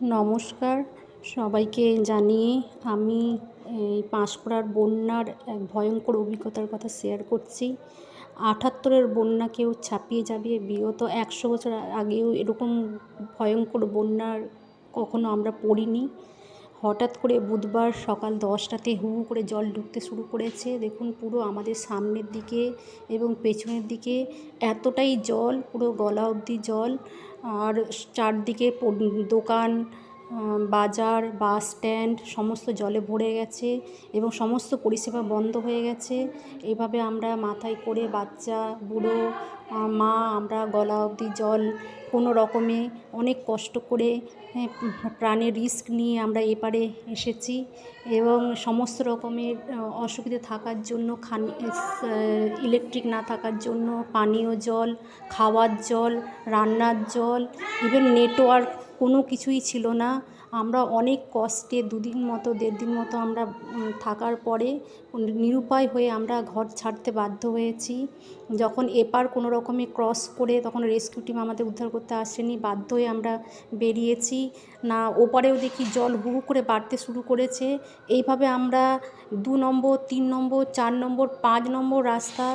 নমস্কার। সবাইকে জানিয়ে আমি এই পাঁশকুড়ার বন্যার এক ভয়ঙ্কর অভিজ্ঞতার কথা শেয়ার করছি। আটাত্তরের বন্যাকেও ছাপিয়ে যাবে, বিগত একশো বছর আগেও এরকম ভয়ঙ্কর বন্যার কখনো আমরা পড়িনি। হঠাৎ করে বুধবার সকাল দশটাতে হু হু করে জল ঢুকতে শুরু করেছে। দেখুন, পুরো আমাদের সামনের দিকে এবং পেছনের দিকে এতটাই জল, পুরো গলা অবধি জল। আর চারদিকে দোকান বাজার, বাস স্ট্যান্ড, সমস্ত জলে ভরে গেছে এবং সমস্ত পরিষেবা বন্ধ হয়ে গেছে। এভাবে আমরা মাথায় করে বাচ্চা, বুড়ো মা, আমরা গলা অবধি জল, কোনো রকমে অনেক কষ্ট করে প্রাণের রিস্ক নিয়ে আমরা এপারে এসেছি এবং সমস্ত রকমের অসুবিধে থাকার জন্য খান ইলেকট্রিক না থাকার জন্য পানীয় জল, খাওয়ার জল, রান্নার জল, ইভেন নেটওয়ার্ক কোনো কিছুই ছিল না। আমরা অনেক কষ্টে দুদিন মতো দেড় দিন মতো আমরা থাকার পরে নিরুপায় হয়ে আমরা ঘর ছাড়তে বাধ্য হয়েছি। যখন এপার কোনো রকমে ক্রস করে তখন রেস্কিউ টিম আমাদের উদ্ধার করতে আসেনি, বাধ্য হয়ে আমরা বেরিয়েছি। না, ওপারেও দেখি জল হু হু করে বাড়তে শুরু করেছে। এইভাবে আমরা দু নম্বর, তিন নম্বর, চার নম্বর, পাঁচ নম্বর রাস্তা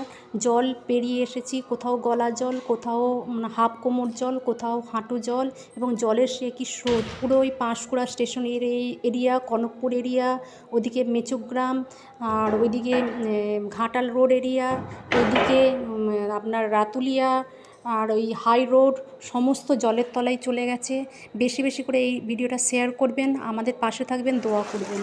জল পেরিয়ে এসেছি। কোথাও গলা জল, কোথাও হাফ কোমর জল, কোথাও হাঁটু জল এবং জলের সে কি স্রোত পুরো ওই Panskura station area, Kanakpur area, ওদিকে মেচুগ্রাম, আর ওইদিকে ঘাটাল রোড এরিয়া, ওইদিকে আপনার রাতুলিয়া, আর ওই হাই রোড, সমস্ত জলের তলায় চলে গেছে। বেশি বেশি করে এই ভিডিওটা শেয়ার করবেন। আমাদের পাশে থাকবেন, দোয়া করবেন।